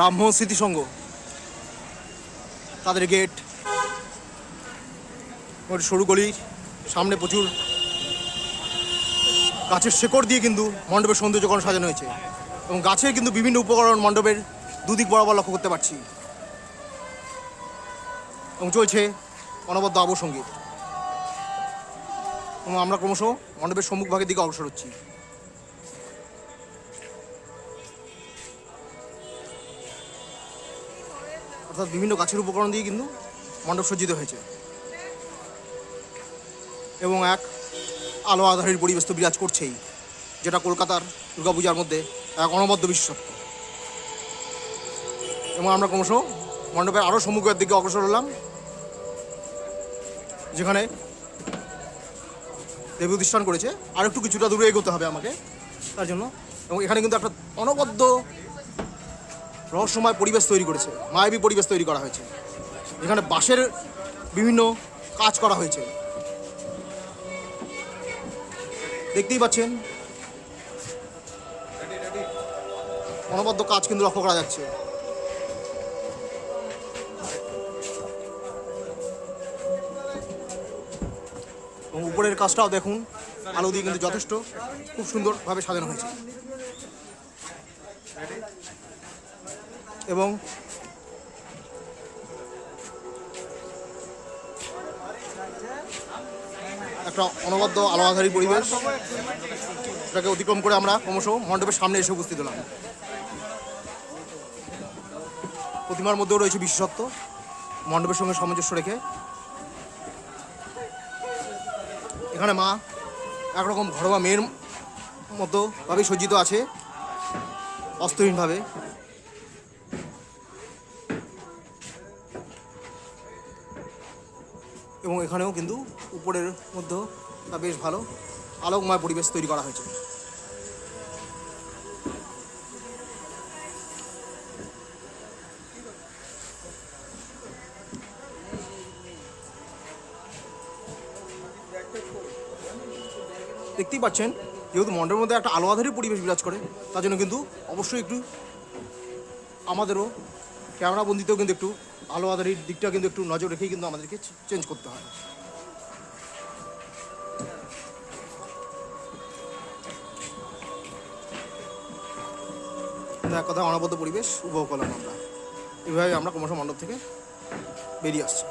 রামমোহন স্মৃতিসংঘ তাদের গেট সরু গলি, সামনে প্রচুর গাছের শেকড় দিয়ে কিন্তু মণ্ডপের সৌন্দর্যকরণ সাজানো হয়েছে। এবং গাছের কিন্তু বিভিন্ন উপকরণ মণ্ডপের দুদিক বরাবর লক্ষ্য করতে পারছি। এবং চলছে অনবদ্য আবহ সংগীত। এবং আমরা ক্রমশ মণ্ডপের সম্মুখ ভাগের দিকে অগ্রসর হচ্ছি। অর্থাৎ বিভিন্ন গাছের উপকরণ দিয়ে কিন্তু মণ্ডপ সজ্জিত হয়েছে। এবং এক আলো আধারের পরিবেশ তো বিরাজ করছেই, যেটা কলকাতার দুর্গাপূজার মধ্যে এক অনবদ্য বিশেষত্ব। এবং আমরা ক্রমশ মণ্ডপের আরও সম্মুখের দিকে অগ্রসর হলাম, যেখানে দেবী প্রতিষ্ঠান করেছে। আর একটু কিছুটা দূরে এগোতে হবে আমাকে, তার জন্য। এবং এখানে কিন্তু একটা অনবদ্য রহস্যময় পরিবেশ তৈরি করেছে, মায়াবী পরিবেশ তৈরি করা হয়েছে। এখানে বাঁশের বিভিন্ন কাজ করা হয়েছে। দেখতেই পাচ্ছেন? অনবদ্য কাজ কিন্তু লক্ষ্য করা যাচ্ছে। এবং উপরের কাজটাও দেখুন, আলো দিয়ে কিন্তু যথেষ্ট, খুব সুন্দরভাবে সাজানো হয়েছে। এবং একটা অনবদ্য আলো আধারী পরিবেশ। এটাকে অতিক্রম করে আমরা ক্রমশ মণ্ডপের সামনে এসে উপস্থিত হলাম। প্রতিমার মধ্যেও রয়েছে বিশেষত্ব। মণ্ডপের সঙ্গে সামঞ্জস্য রেখে এখানে মা একরকম ঘরোয়া মেয়ের মতো ভাবে সজ্জিত আছে অস্ত্রহীনভাবে এবং এখানেও কিন্তু উপরের মধ্যেও তা বেশ ভালো আলোকময় পরিবেশ তৈরি করা হয়েছে। দেখতেই পাচ্ছেন, যেহেতু মণ্ডপের মধ্যে একটা আলো আধারী পরিবেশ বিরাজ করে, তার জন্য কিন্তু অবশ্যই একটু আমাদেরও ক্যামেরা বন্দিতেও কিন্তু একটু আলো আদারির দিকটা কিন্তু একটু নজর রেখেই কিন্তু আমাদেরকে চেঞ্জ করতে হয়। এক কথা অনবদ্য পরিবেশ, উপভোগ করলাম আমরা। এভাবে আমরা ক্রমশ মণ্ডপ থেকে বেরিয়ে আসছি।